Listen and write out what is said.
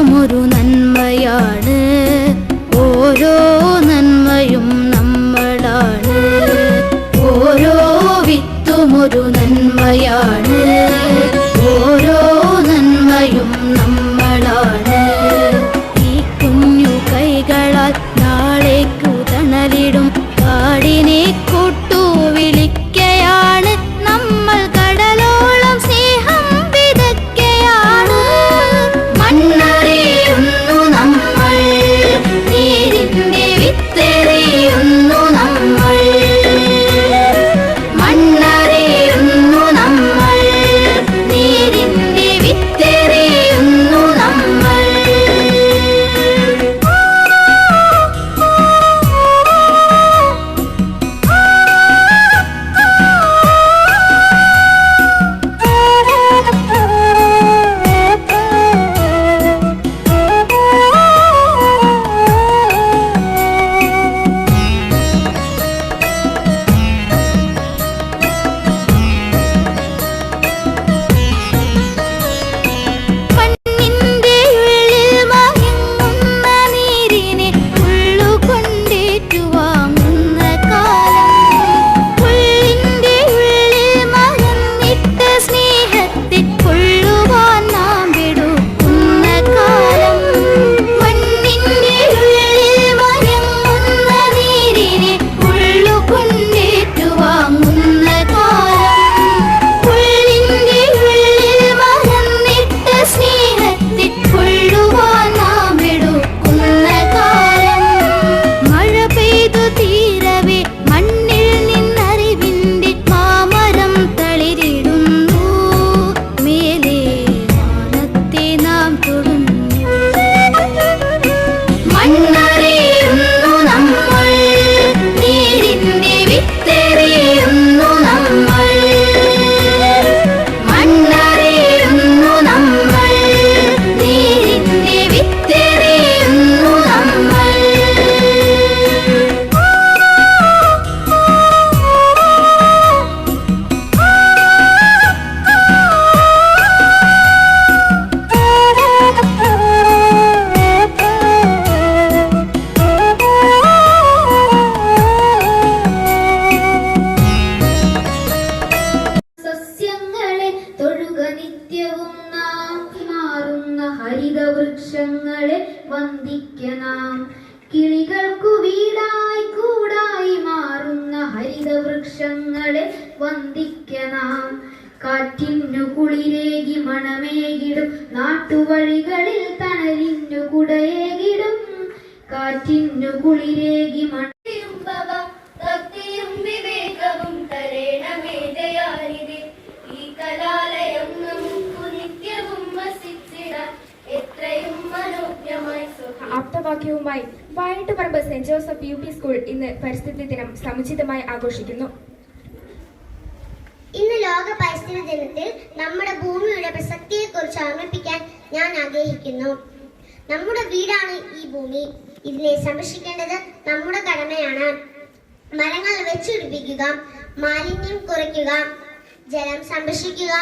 വിത്തുമൊരു നന്മയാണ്. ഓരോ നന്മയും നമ്മളാണ്. ഓരോ വിത്തുമൊരു നന്മയാണ്. ഓരോ ഹരിതവൃക്ഷങ്ങളെ വന്ദിക്കണം. കിളികൾക്കു വീടായി കൂടായി മാറുന്ന ഹരിതവൃക്ഷങ്ങളെ വന്ദിക്ക നാം കാറ്റിന്നു കുളിരേകി മണമേകിടും നാട്ടുവഴികളിൽ തണലിന്നു കുടയേകിടും. കാറ്റിന്നു കുളിരേകി മണ സുഖം ആപ്തവാക്യവുമായി വയനാട്ടുപറമ്പ് Saint Joseph U P school ഇന്ന് പരിസ്ഥിതി ദിനം സമുചിതമായി ആഘോഷിക്കുന്നു. ഇന്ന് ലോക പരിസ്ഥിതി ദിനത്തിൽ നമ്മുടെ ഭൂമിയുടെ പ്രസക്തിയെക്കുറിച്ച് ഓർമ്മിപ്പിക്കാൻ ഞാൻ ആഗ്രഹിക്കുന്നു. നമ്മുടെ വീടാണ് ഈ ഭൂമി. ഇതിനെ സംരക്ഷിക്കേണ്ടത് നമ്മുടെ കടമയാണ്. മരങ്ങൾ വെച്ചുപിടിപ്പിക്കുക മാലിന്യം കുറയ്ക്കുക ജലം സംരക്ഷിക്കുക